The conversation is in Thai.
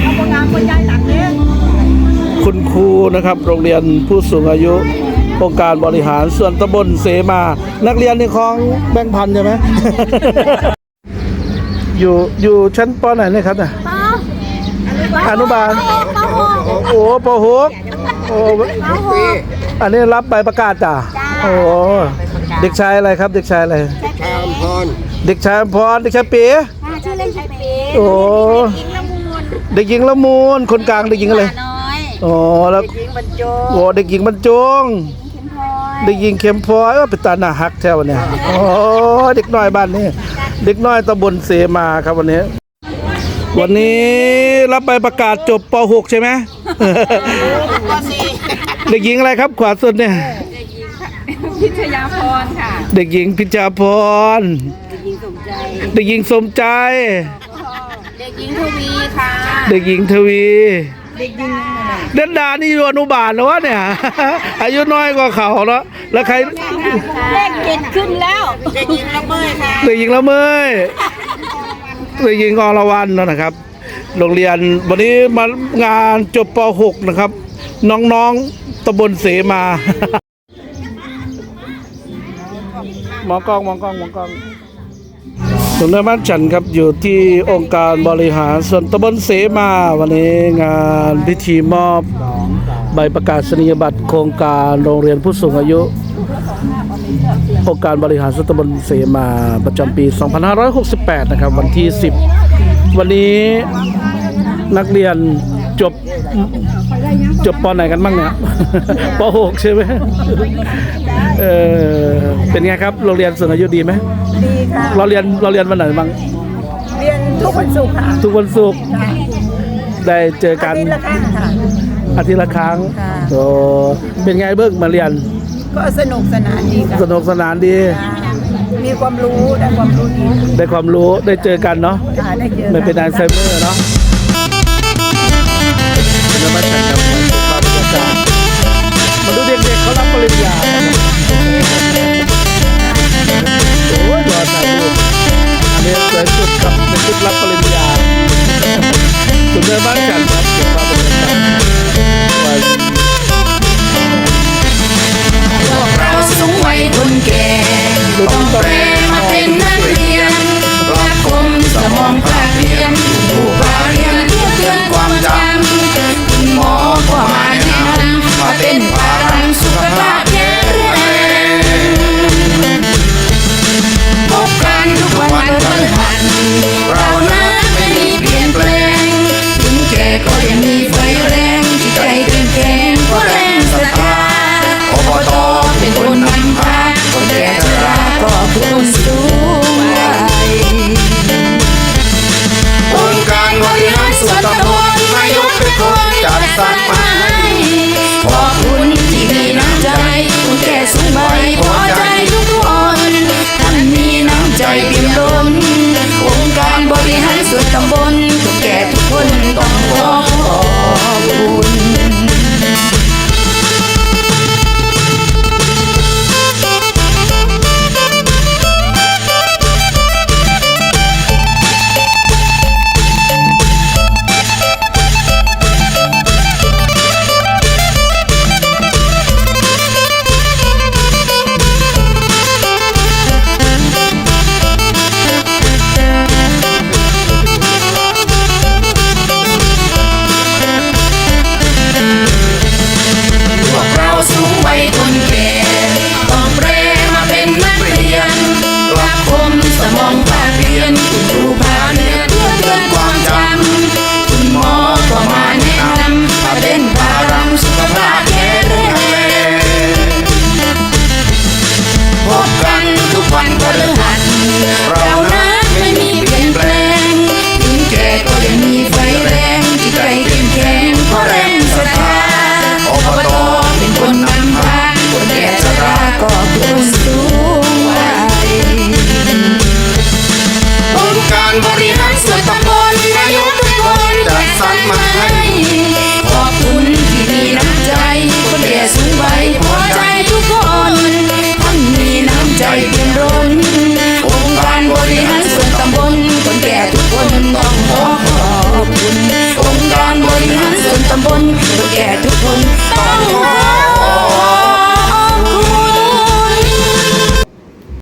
เอาโบราณคนใหญ่หลังนี้คุณครูนะครับ โรงเรียนผู้สูงอายุองค์การบริหารส่วนตำบลเสมา นักเรียนในของแบงค์พันใช่ไหม อยู่อยู่ชั้นปไหนเนี่ยครับน่ะอนุบาล โอ้โหปหกโอ้อันนี้รับใบประกาศจ้ะโอ้เด็กชายอะไรครับ เด็กชายอะไรชามพร เด็กชายอภพร เด็กชายปีชื่อเล่นชายเป๊โอ้อิงละมูล เด็กหญิงละมูลคนกลางเด็กหญิงอะไรน้อยอ๋อแล้วยิงบรรจงโอ้เด็กหญิงบรรจงเข็มพลอยเด็กหญิงเข็มพลอยว่าเป็นตาหน้าฮักแท้วันเนี้ยโอ้เด็กน้อยบ้านนี้เด็กน้อยตำบลเสมาครับวันนี้ วันนี้รับใบประกาศจบป .6 ใช่ไหมเด็กหญิงอะไรครับขวาสุดเนี่ยพิชยาพรค่ะ เด็กหญิงพิชาพรยิงสมใจ เด็กหญิงสมใจ เด็กหญิงทวีค่ะ เด็กหญิงทวี เด็กหญิงเด่นดานี่อยู่อนุบาลแล้ววะเนี่ย อายุน้อยกว่าเขาแล้วแล้วใครเลขเจ็ดขึ้นแล้ว เด็กหญิงละเมยค่ะ เด็กหญิงละเมยเด็กหญิงอรวรรณนะครับ โรงเรียนวันนี้มางานจบป .6 นะครับ น้องๆตำบลเสมามองกล้องมองกล้องมองกล้อง สมเด็จบ้านฉันครับอยู่ที่องค์การบริหารส่วนตำบลเสมาวันนี้งานพิธีมอบใบประกาศนียบัตรโครงการโรงเรียนผู้สูงอายุองค์การบริหารส่วนตำบลเสมาประจำปี 2568 นะครับ วันที่ 10 วันนี้นักเรียน จบจบปไหนกันบ้างเนี่ยป .6 ใช่ไหมเออเป็นไงครับโรงเรียนสูงอายุดีไหมดีค่ะเราเรียนเราเรียนวันไหนบ้างเรียนทุกวันศุกร์ค่ะทุกวันศุกร์ได้เจอกันอาทิตย์ละครั้งค่ะอาทิตย์ละครั้งค่ะโอ้เป็นไงเบิ้งมาเรียน ก็สนุกสนานดีค่ะสนุกสนานดีมีความรู้ได้ความรู้ดีได้ความรู้ได้เจอกันเนาะค่ะได้เจอไม่เป็นอัลไซเมอร์เนาะ la polémica. Tú me marcas más que para. Sibirien, Oberan, ne,